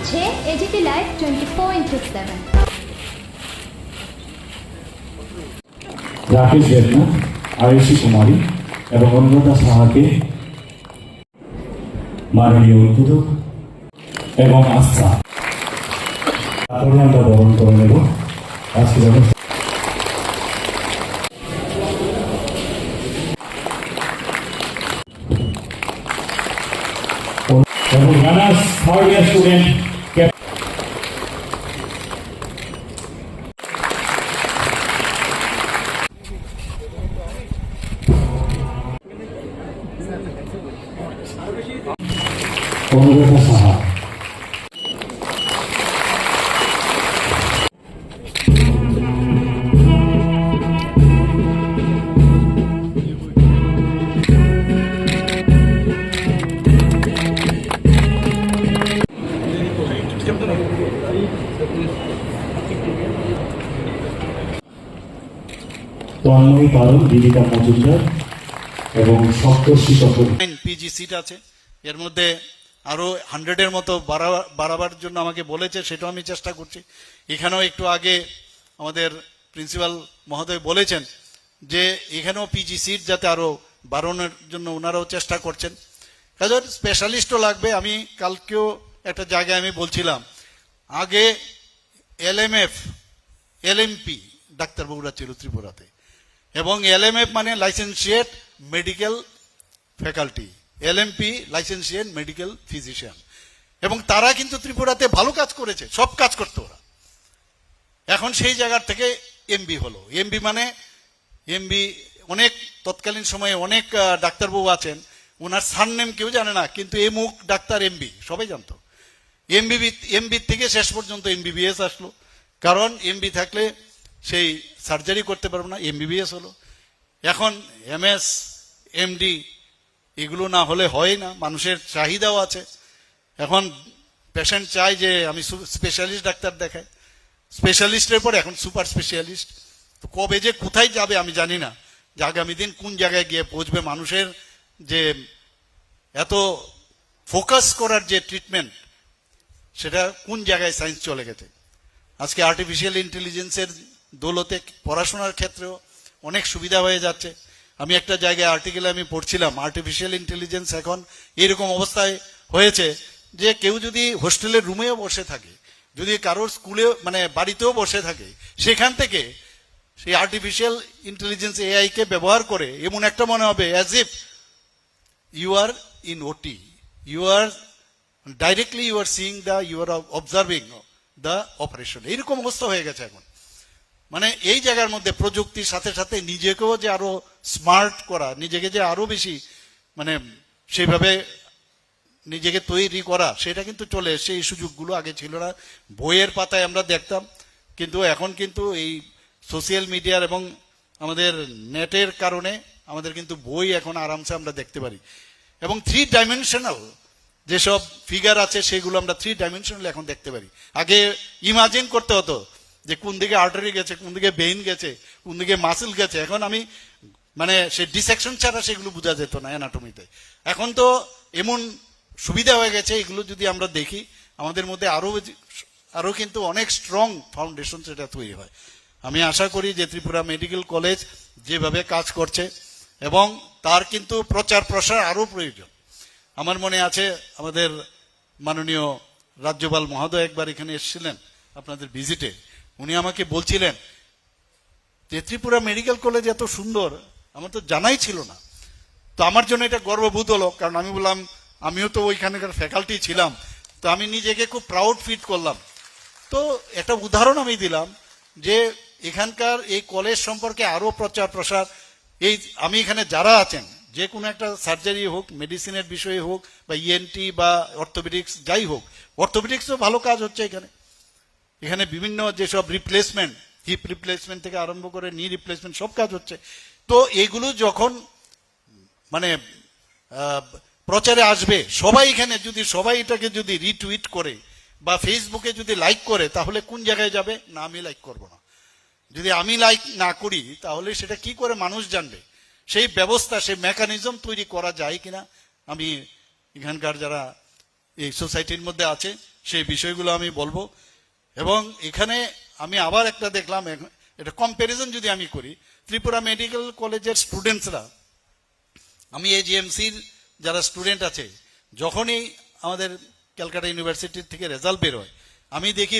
হচ্ছে AGT live twenty four into seven Rakesh Ayushi Kumari এবং অনুরাধা সাহাকে মাননীয় উদ্বোধক এবং আস্থা। আমরা বরণ করে নেব। dear student, Congress Saha. Tanmoyee পারুল দীপিকা মজুমদার এবং সপ্তর্ষি চক্রবর্তী পিজি সিট আছে। এর মধ্যে আরও হান্ড্রেডের মতো বাড়াবার জন্য আমাকে বলেছে, সেটাও আমি চেষ্টা করছি। এখানেও একটু আগে আমাদের প্রিন্সিপাল মহোদয় বলেছেন যে, এখানেও পিজি সিট যাতে আরও বাড়ানোর জন্য ওনারাও চেষ্টা করছেন। কাজে স্পেশালিস্টও লাগবে। আমি কালকেও একটা জায়গায় আমি বলছিলাম, আগে এলএমএফ এলএমপি ডাক্তারবাবুরা ছিল ত্রিপুরাতে। এবং এলএমএফ মানে licentiate medical faculty LMP licentiate medical physician এবং তারা কিন্তু ত্রিপুরাতে ভালো কাজ করেছে, সব কাজ করতো ওরা। এখন সেই জায়গার থেকে এমবি হলো। এমবি মানে এমবি অনেক তৎকালীন সময়ে অনেক ডাক্তারবাবু আছেন ওনার সার নেম কেউ জানে না, কিন্তু এ মুখ ডাক্তার এমবি সবাই জানতো। এমবিবি এমবি থেকে শেষ পর্যন্ত এমবিবিএস আসলো। কারণ এমবি থাকলে সেই সার্জারি করতে পারব না এমবিবিএস হলো। এখন এমএস এমডি এগুলো না হলে হয় না, মানুষের চাহিদাও আছে। এখন পেশেন্ট চায় যে আমি স্পেশালিস্ট ডাক্তার দেখাই। স্পেশালিস্টের পরে এখন সুপার স্পেশালিস্ট তো কবে যে কোথায় যাবে আমি জানি না। যে আগামী দিন কোন জায়গায় গিয়ে পৌঁছবে, মানুষের যে এত ফোকাস করার যে ট্রিটমেন্ট সেটা কোন জায়গায় সায়েন্স চলে গেছে। আজকে আর্টিফিশিয়াল ইন্টেলিজেন্সের দৌলতে পড়াশোনার ক্ষেত্রেও অনেক সুবিধা হয়ে যাচ্ছে। আমি একটা জায়গায় আর্টিকেলে আমি পড়ছিলাম আর্টিফিশিয়াল ইন্টেলিজেন্স এখন এরকম অবস্থায় হয়েছে যে কেউ যদি হোস্টেলের রুমেও বসে থাকে, যদি কারোর স্কুলে মানে বাড়িতেও বসে থাকে, সেখান থেকে সেই আর্টিফিশিয়াল ইন্টেলিজেন্স এআইকে ব্যবহার করে এমন একটা মনে হবে as if you are in OT you are directly you are seeing the you are observing the operation এরকম অবস্থা হয়ে গেছে এখন। মানে এই জায়গার মধ্যে প্রযুক্তির সাথে সাথে নিজেকেও যে আরও স্মার্ট করা, নিজেকে যে আরও বেশি মানে সেইভাবে নিজেকে তৈরি করা, সেটা কিন্তু চলে এসছে। এই সুযোগগুলো আগে ছিল না। বইয়ের পাতায় আমরা দেখতাম। কিন্তু এখন কিন্তু এই সোশ্যাল মিডিয়ার এবং আমাদের নেটের কারণে আমাদের কিন্তু বই এখন আরামসে আমরা দেখতে পারি। এবং থ্রি ডাইমেনশনাল যেসব ফিগার আছে, সেগুলো আমরা থ্রি ডাইমেনশনাল এখন দেখতে পারি। আগে ইমাজিন করতে হতো। যে কোন দিকে আর্টারি গেছে, কোন দিকে বেইন গেছে, কোন দিকে মাসেল গেছে, এখন আমি মানে সে ডিসেকশন ছাড়া সেগুলো বোঝা যেত না অ্যানাটমিতে এখন তো এমন সুবিধা হয়ে গেছে, এগুলো যদি আমরা দেখি, আমাদের মধ্যে আরও আরও কিন্তু অনেক স্ট্রং ফাউন্ডেশন সেটা তৈরি হয়। আমি আশা করি যে ত্রিপুরা মেডিকেল কলেজ যেভাবে কাজ করছে, এবং তার কিন্তু প্রচার প্রসার আরও প্রয়োজন। আমার মনে আছে, আমাদের মাননীয় রাজ্যপাল মহোদয় একবার এখানে এসেছিলেন আপনাদের ভিজিটে উনি আমাকে বলছিলেন যে ত্রিপুরা মেডিকেল কলেজ এত সুন্দর, আমার তো জানাই ছিল না। তো আমার জন্য এটা গর্ববোধ হলো, কারণ আমি বললাম, আমিও তো ওইখানকার ফ্যাকাল্টি ছিলাম, তো আমি নিজেকে খুব প্রাউড ফিট করলাম। তো একটা উদাহরণ আমি দিলাম, যে এখানকার এই কলেজ সম্পর্কে আরও প্রচার প্রসার, এই আমি এখানে যারা আছেন, যে কোনো একটা সার্জারি হোক মেডিসিনের বিষয়ে হোক, বা ইএনটি বা অর্থোপেডিক্স যাই হোক অর্থোপেডিক্সও ভালো কাজ হচ্ছে এখানে। এখানে বিভিন্ন যেসব রিপ্লেসমেন্ট হিপ রিপ্লেসমেন্ট থেকে আরম্ভ করে নি রিপ্লেসমেন্ট সব কাজ হচ্ছে। তো এগুলো যখন মানে প্রচারে আসবে, সবাই এখানে যদি, সবাই এটাকে যদি রিটুইট করে বা ফেসবুকে যদি লাইক করে, তাহলে কোন জায়গায় যাবে? না, আমি লাইক করব না। যদি আমি লাইক না করি, তাহলে সেটা কি করে মানুষ জানবে? সেই ব্যবস্থা, সেই মেকানিজম তৈরি করা যায় কিনা? আমি এখানকার যারা এই সোসাইটির মধ্যে আছে, সেই বিষয়গুলো আমি বলব। এবং এখানে আমি আবার একটা দেখলাম এটা কম্প্যারিজন যদি আমি করি, ত্রিপুরা মেডিকেল কলেজের স্টুডেন্টসরা আমি এজিএমসির জিএমসির যারা স্টুডেন্ট আছে, যখনই আমাদের ক্যালকাটা ইউনিভার্সিটির থেকে রেজাল্ট বেরোয়, আমি দেখি